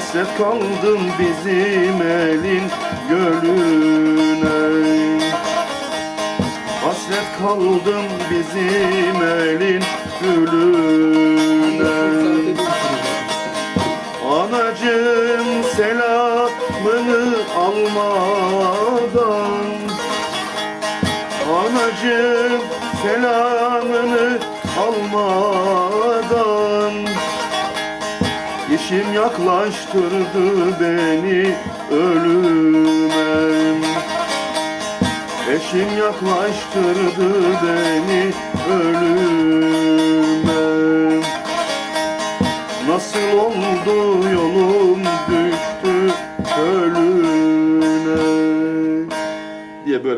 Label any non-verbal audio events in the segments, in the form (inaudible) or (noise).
Hasret kaldım bizim elin gölüne. Hasret kaldım bizim elin gülüne Anacığım selamını almadan Anacığım selamını almadan İşim yaklaştırdı beni ölüme. Eşim yaklaştırdı beni ölüme. Nasıl oldu yolum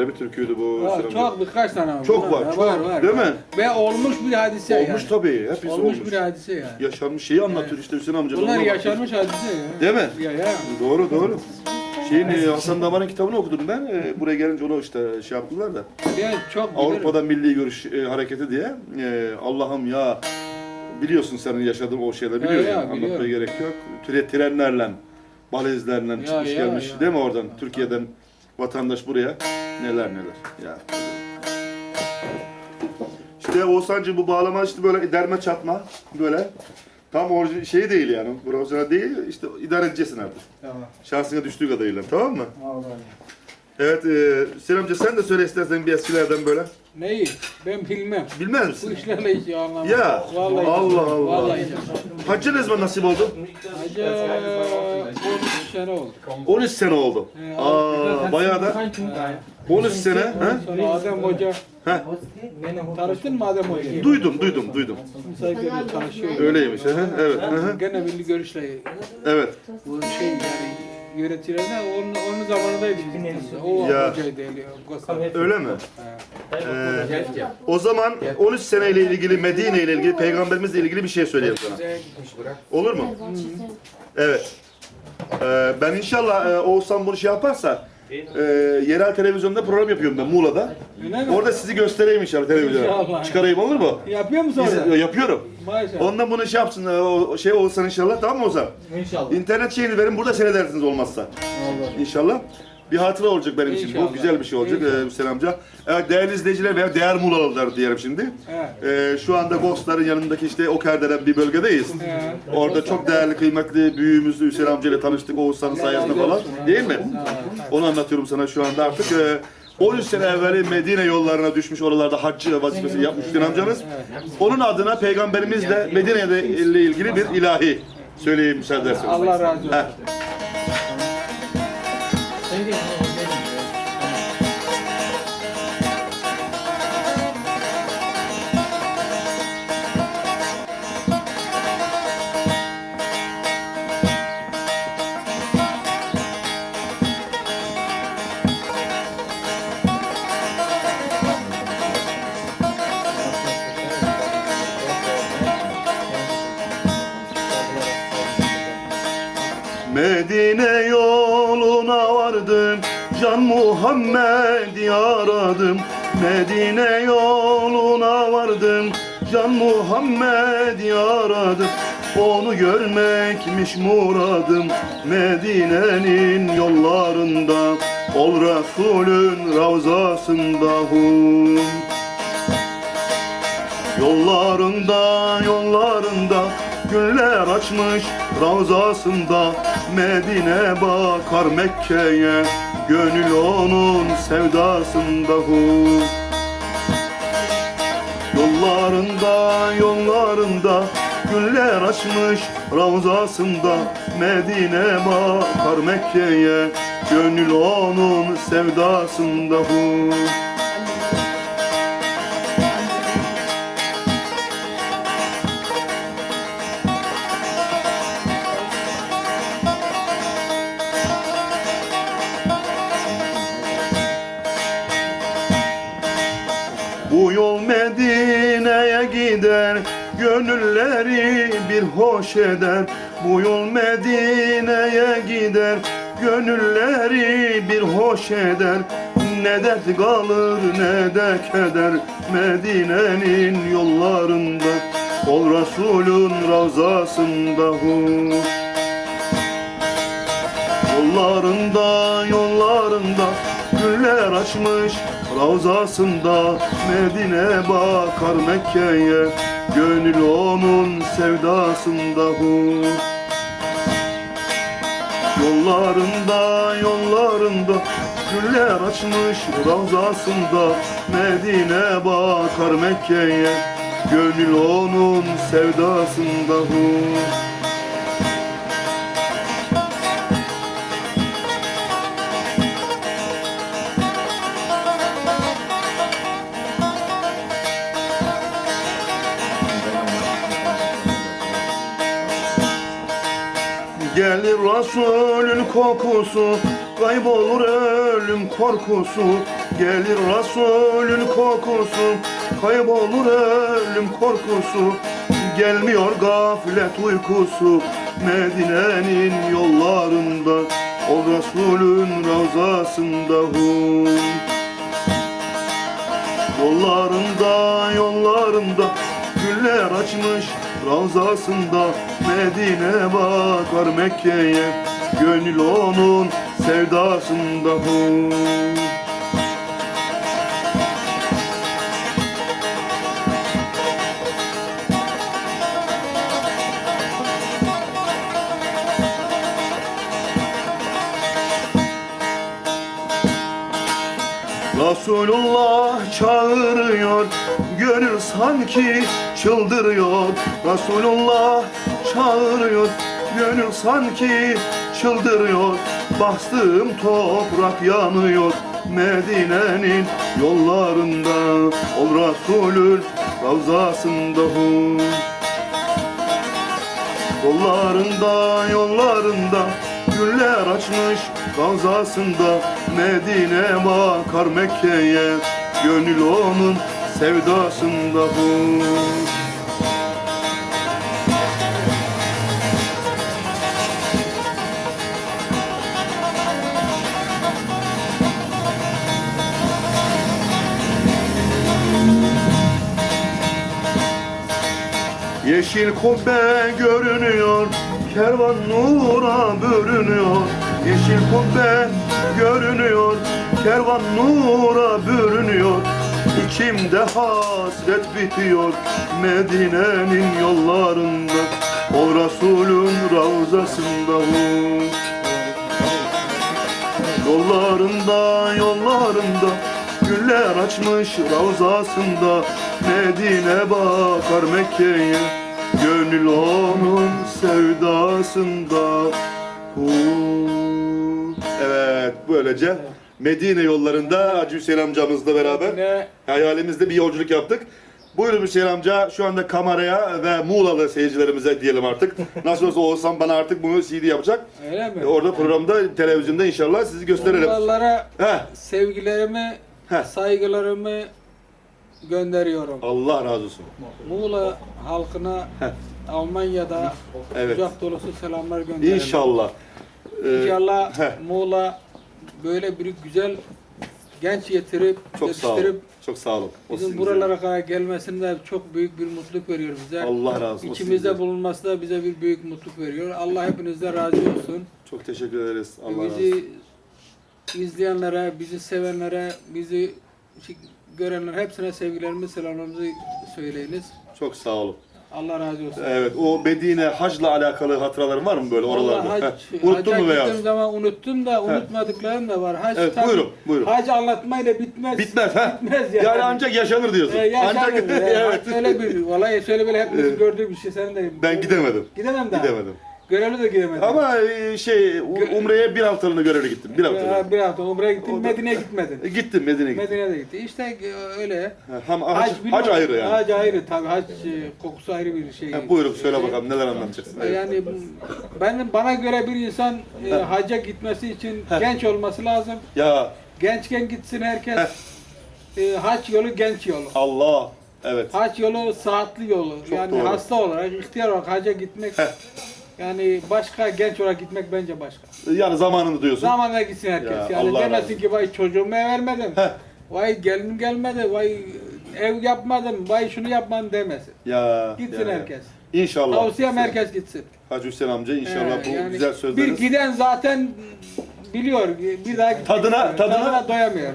böyle bir türküydü bu. Sinan Bey. çok birkaç tane var. Çok var, çok. Değil mi? Ve olmuş bir hadise Olmuş yani. tabii. Hepsi Olmuş, olmuş. bir hadise yani. Yaşanmış şeyi anlatıyor işte Hüseyin amca. Bunlar yaşanmış hadise ya. Değil mi? Ya ya. Doğru doğru. Şeyin e, Hasan Damar'ın kitabını okudum ben. E, Buraya gelince onu işte şey yaptılar da. Ya çok bilirim. Avrupa'da Milli Görüş e, Hareketi diye. E, Allah'ım ya biliyorsun senin yaşadığın o şeyleri Ya, biliyorsun. ya, Anlatmaya biliyorum. gerek yok. Türe trenlerle, balizlerle Ya, çıkmış ya, gelmiş ya. değil mi oradan? Türkiye'den vatandaş buraya. Neler neler. Ya. İşte Oğuzhan'cığım bu bağlama işte böyle derme çatma böyle. Tam orijinal şey değil yani. Profesyonel değil. işte idare edeceksin artık. Tamam. Şansına düştüğü kadarıyla tamam mı? Vallahi. Evet e, Hüseyin amca sen de söyle istersen bir eskilerden böyle. Neyi? Ben bilmem. Bilmez Bu misin? işlerle hiç anlamam. Ya, Vallahi Allah Allah. Vallahi. Hacı ne zaman nasip oldu? Hacı 13 sene oldu. 13 sene oldu. He, Aa, bayağı da 13 sene. Ha? Sonra Adem Hoca. Ha? Tanıştın mı Adem Hoca'yı? Duydum, duydum, duydum. Tanışıyor. Öyleymiş. Hı hı, Evet. hı hı, Gene milli görüşle Evet. bu şey yani yöneticilerine onun, onun zamanındaydı bizim. tanıdık. O Ya. hocaydı eli. Öyle mi? He. Ee, o zaman 13 seneyle ilgili Medine ile ilgili peygamberimizle ilgili bir şey söyleyeyim sana. Olur mu? Evet. Ee, ben inşallah e, Oğuzhan bunu şey yaparsa e, yerel televizyonda program yapıyorum ben Muğla'da. Öyle mi? Orada sizi göstereyim inşallah televizyona. İnşallah. Çıkarayım olur mu? Yapıyor musun orada? yapıyorum. Maşallah. Ondan bunu şey yapsın, e, o şey Oğuzhan inşallah tamam mı Oğuzhan? İnşallah. İnternet şeyini verin burada seyredersiniz olmazsa. İnşallah. Bir hatıra olacak benim için bu. Güzel bir şey olacak İnşallah. e, Hüseyin amca. Evet değerli izleyiciler veya değer Muğlalılar diyelim şimdi. Evet. E, şu anda Ghostların yanındaki işte Oker denen bir bölgedeyiz. Evet. Orada çok değerli, kıymetli büyüğümüz Hüseyin amca ile tanıştık Oğuzhan'ın sayesinde falan. Değil mi? Onu anlatıyorum sana şu anda artık. E, 13 sene evveli Medine yollarına düşmüş oralarda haccı vazifesi yapmış Hüseyin amcanız. Onun adına peygamberimizle Medine'de ile ilgili bir ilahi söyleyeyim müsaade ederseniz. Allah razı olsun. Heh. Medine Can Muhammed'i aradım Medine yoluna vardım. Can Muhammed'i aradım Onu görmekmiş muradım. Medine'nin yollarında Ol Resulün ravzasında hum. Yollarında, yollarında Güller açmış ravzasında. Medine bakar Mekke'ye Gönül onun sevdasında hu. Yollarında, yollarında Güller açmış ravzasında Medine bakar Mekke'ye Gönül onun sevdasında hu Medine'ye gider Gönülleri bir hoş eder. Bu yol Medine'ye gider Gönülleri bir hoş eder. Ne dert kalır ne de keder Medine'nin yollarında. Ol Resulün ravzasında hu Yollarında yollarında güller açmış Ravzasında Medine bakar Mekke'ye Gönül onun sevdasında hu Yollarında yollarında güller açmış Ravzasında Medine bakar Mekke'ye Gönül onun sevdasında hu Gelir Resulün kokusu Kaybolur ölüm korkusu. Gelir Resulün kokusu Kaybolur ölüm korkusu. Gelmiyor gaflet uykusu Medine'nin yollarında O Resulün ravzasında hu Yollarında yollarında güller açmış Ravzasında Medine bakar Mekke'ye Gönül onun sevdasında hu Resulullah çağırıyor Gönül sanki çıldırıyor. Resulullah çağırıyor. Gönül sanki çıldırıyor. Bastığım toprak yanıyor. Medine'nin yollarında Ol Resulül ravzasında hu Yollarında yollarında güller açmış Ravzasında Medine bakar Mekke'ye. Gönül onun sevdasında bu Yeşil kubbe görünüyor Kervan nura bürünüyor. Yeşil kubbe görünüyor Kervan nura bürünüyor. İçimde hasret bitiyor Medine'nin yollarında O Resulün ravzasında Yollarında yollarında Güller açmış ravzasında Medine bakar Mekke'ye Gönül onun sevdasında Hu. Evet böylece Medine yollarında Hacı Hüseyin amcamızla beraber hayalimizde bir yolculuk yaptık. Buyurun Hüseyin amca şu anda kameraya ve Muğla'lı seyircilerimize diyelim artık. (laughs) Nasıl olsa Oğuzhan bana artık bunu CD yapacak. Öyle mi? Orada programda, televizyonda inşallah sizi gösterelim. Heh. sevgilerimi, Heh. saygılarımı gönderiyorum. Allah razı olsun. Muğla halkına. Almanya'da Evet. kucak dolusu selamlar gönderiyorum. İnşallah. Ee, İnşallah heh. Muğla böyle bir güzel genç getirip, çok sağ yetiştirip Çok sağ olun. O bizim buralara kadar gelmesinde çok büyük bir mutluluk veriyor bize. Allah razı olsun. İçimizde bulunması da bize bir büyük mutluluk veriyor. Allah hepinizden razı olsun. Çok teşekkür ederiz. Allah razı olsun. bizi izleyenlere, bizi sevenlere, bizi görenler hepsine sevgilerimi, selamlarımızı söyleyiniz. Çok sağ olun. Allah razı olsun. Evet, o Medine hacla alakalı hatıraların var mı böyle oralarda? Hac. Unuttun mu veya? gittiğim zaman unuttum da unutmadıklarım da var. Hac Evet, tabii- buyurun, buyurun. Hac anlatmayla bitmez. Bitmez ha? Bitmez yani. yani. ancak yaşanır diyorsun. Ee, yaşanır. ancak Ee, (laughs) evet. Öyle bir, vallahi şöyle böyle hepimiz Evet. gördüğü bir şey. Sen de Ben gidemedim. Gidemem daha. Gidemedim. Görevli de gidemedim. Ama e, şey U- Umre'ye bir haftalığına görevli gittim. Bir haftalığına. Ee, bir hafta Umre'ye gittim, O da- Medine'ye gitmedin. E, Gittim Medine'ye gittim. Medine'ye de gitti. İşte e, öyle. Ha, Ham, hac, hac, biliyorum. ayrı yani. Hac ayrı tabii. Hac e, kokusu ayrı bir şey. Ha, buyurun söyle bakalım neler anlatacaksın. Evet. Yani benim bana göre bir insan e, hacca gitmesi için genç olması lazım. Ya Gençken gitsin herkes. E, hac yolu genç yolu. Allah. Evet. Hac yolu saatli yolu. Çok yani doğru. hasta olarak, ihtiyar olarak hacca gitmek. Yani başka genç olarak gitmek bence başka. Yani zamanını diyorsun. Zamanla gitsin herkes. Ya, yani Allah razı demesin olsun. ki vay çocuğumu vermedim. Heh. Vay gelin gelmedi. Vay ev yapmadım. Vay şunu yapmadım demesin. Ya. Gitsin ya, herkes. İnşallah. Tavsiyem herkes gitsin. Hacı Hüseyin amca inşallah Ee, bu yani güzel Bir sözleriniz. giden zaten biliyor bir daha gitmek Tadına- istiyor. tadına- doyamıyor.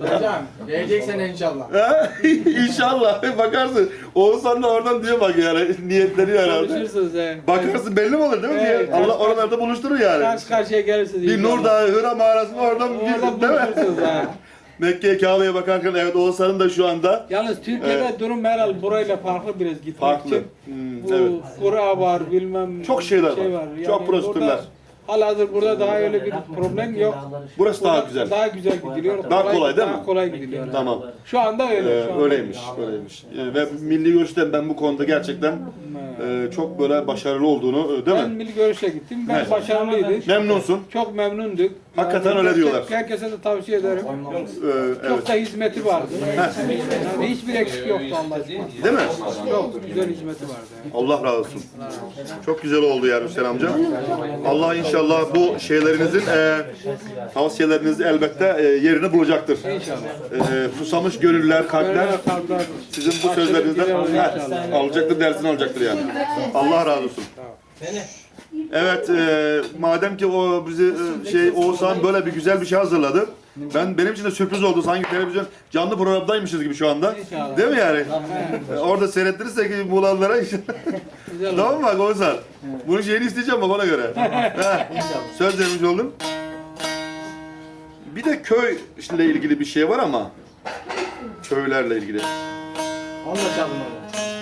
Hocam geleceksen inşallah. Ha? (laughs) İnşallah bakarsın. Oğuzhan da oradan diyor bak yani niyetleniyor herhalde. Konuşursunuz he. Bakarsın belli mi olur değil mi? Evet, Allah karşı- oralarda buluşturur yani. Karşı karşıya gelirsiniz. Bir inşallah. Nur Dağı, Hıra mağarasında oradan bir Orada değil mi? buluşursunuz ha. (laughs) Mekke Kabe'ye bakarken evet Oğuzhan'ın da şu anda Yalnız Türkiye'de Evet. durum herhalde burayla farklı biraz gitmek farklı. için. Hmm, Bu evet. kura var bilmem Çok şeyler şey var. var. Çok prosedürler. Halihazır burada daha öyle bir problem yok. Burası daha Burada güzel. Daha güzel gidiliyor. Daha kolay değil daha mi? kolay gidiliyor. Tamam. Şu anda öyle. Ee, şu anda öyleymiş, öyleymiş. Ee, ve milli görüşten ben bu konuda gerçekten e, çok böyle başarılı olduğunu, e, değil Ben mi? milli görüşe gittim. Ben Evet. başarılıydı. Memnunsun. Çok memnunduk. Hakikaten öyle diyorlar. Herkese de tavsiye ederim. Ee, Çok evet. da hizmeti vardı. Yani hiçbir eksik yoktu Allah aşkına. Değil mi? Çok güzel hizmeti vardı. Allah razı olsun. Çok güzel oldu yani Hüseyin amca. Allah inşallah bu şeylerinizin, e, tavsiyeleriniz elbette e, yerini bulacaktır. İnşallah. E, susamış gönüller, kalpler Böyle kalpler sizin bu sözlerinizden gider olur Heh, inşallah. alacaktır, dersini alacaktır yani. Allah razı olsun. Evet, e, madem ki o bizi e, şey Oğuzhan böyle bir güzel bir şey hazırladı. Ben benim için de sürpriz oldu. Sanki televizyon canlı programdaymışız gibi şu anda. İnşallah. Değil mi yani? E, Orada seyrettirirsek Muğla'lılara inşallah. Güzel oldu. (laughs) tamam mı bak Oğuzhan? Bunun şeyini isteyeceğim bak ona göre. (laughs) Heh, Söz vermiş oldum. Bir de köy ile ilgili bir şey var ama köylerle ilgili. Onu da çalın onu.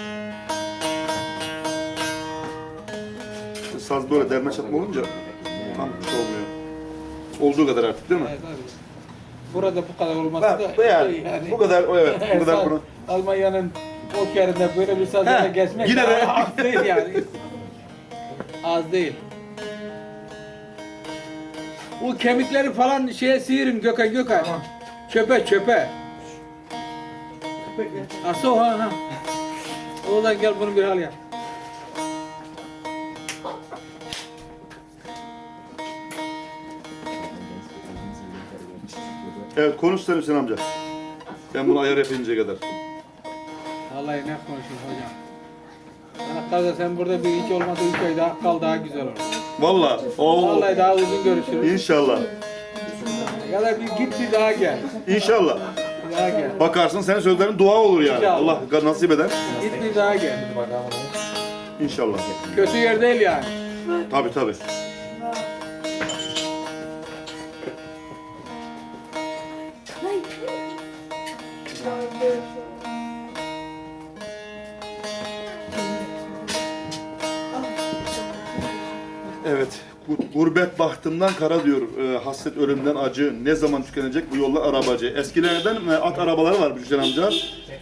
Saz böyle derme çatma olunca tam şey olmuyor. Olduğu kadar artık değil mi? Evet, abi. Burada bu kadar olması da yani, şey yani. bu kadar evet bu kadar bunu. Almanya'nın o yerinde böyle bir sazlara He, geçmek yine de- az değil yani. Az değil. O kemikleri falan şeye sihirin Gökhan Gökhan. Çöpe çöpe. Asıl ha ha. Oğlan gel bunu bir hal yap. Evet konuş sen Hüseyin amca. Ben bunu ayar yapıncaya kadar. Vallahi ne konuşuyorsun hocam. Sana kalırsa sen burada bir hiç olmadı üç ay daha kal daha güzel olur. Valla. Oo. Vallahi daha uzun görüşürüz. İnşallah. Ya da bir git bir daha gel. İnşallah. Bir daha gel. Bakarsın senin sözlerin dua olur yani. İnşallah. Allah nasip eder. Git bir daha gel. İnşallah. Kötü yer değil yani. Tabi tabi. Gurbet bahtımdan kara diyor. E, hasret ölümden acı. Ne zaman tükenecek bu yollar arabacı. Eskilerden e, at arabaları var Hüseyin amca.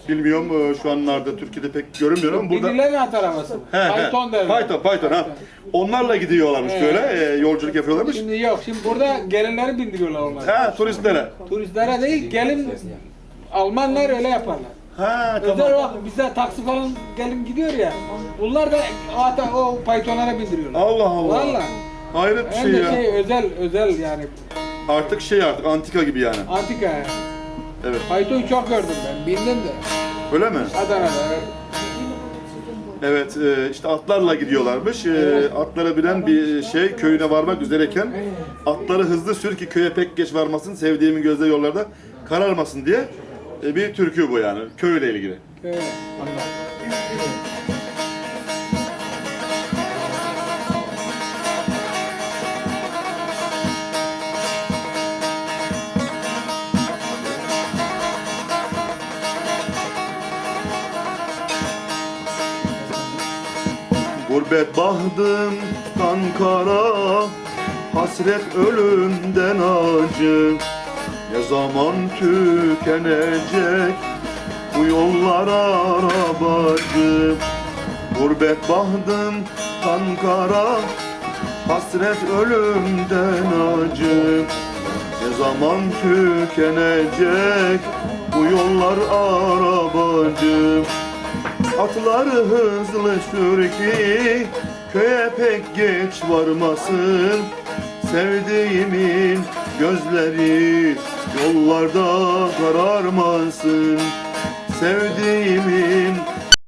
Bilmiyorum e, şu anlarda Türkiye'de pek görünmüyor ama burada... Binilen at arabası. He, he. Python derler. Python, Python ha. Onlarla gidiyorlarmış He. böyle, e, yolculuk yapıyorlarmış. Şimdi yok. Şimdi burada gelinleri bindiriyorlar onları. Ha, turistlere. Turistlere değil gelin Almanlar öyle yaparlar. Ha, Özel tamam. olarak bize taksi falan gelin gidiyor ya. Bunlar da ata o Pythonlara bindiriyorlar. Allah Allah. Vallahi. Hayret bir Hem şey de ya. şey özel özel yani Artık şey artık antika gibi yani. antika. yani. Evet. Python çok gördüm ben. Bindim de. Öyle mi? Adana'da. Evet, e, işte atlarla gidiyorlarmış. E, atlara binen bir şey köyüne varmak üzereyken atları hızlı sür ki köye pek geç varmasın, sevdiğimin gözde yollarda kararmasın diye e, bir türkü bu yani köyle ilgili. Öyle. Gurbet bahdım kan kara Hasret ölümden acı. Ne zaman tükenecek Bu yollar arabacı? Gurbet bahdım kan kara Hasret ölümden acı. Ne zaman tükenecek Bu yollar arabacı Atları hızlı sür ki köye pek geç varmasın. Sevdiğimin gözleri yollarda kararmasın Sevdiğimin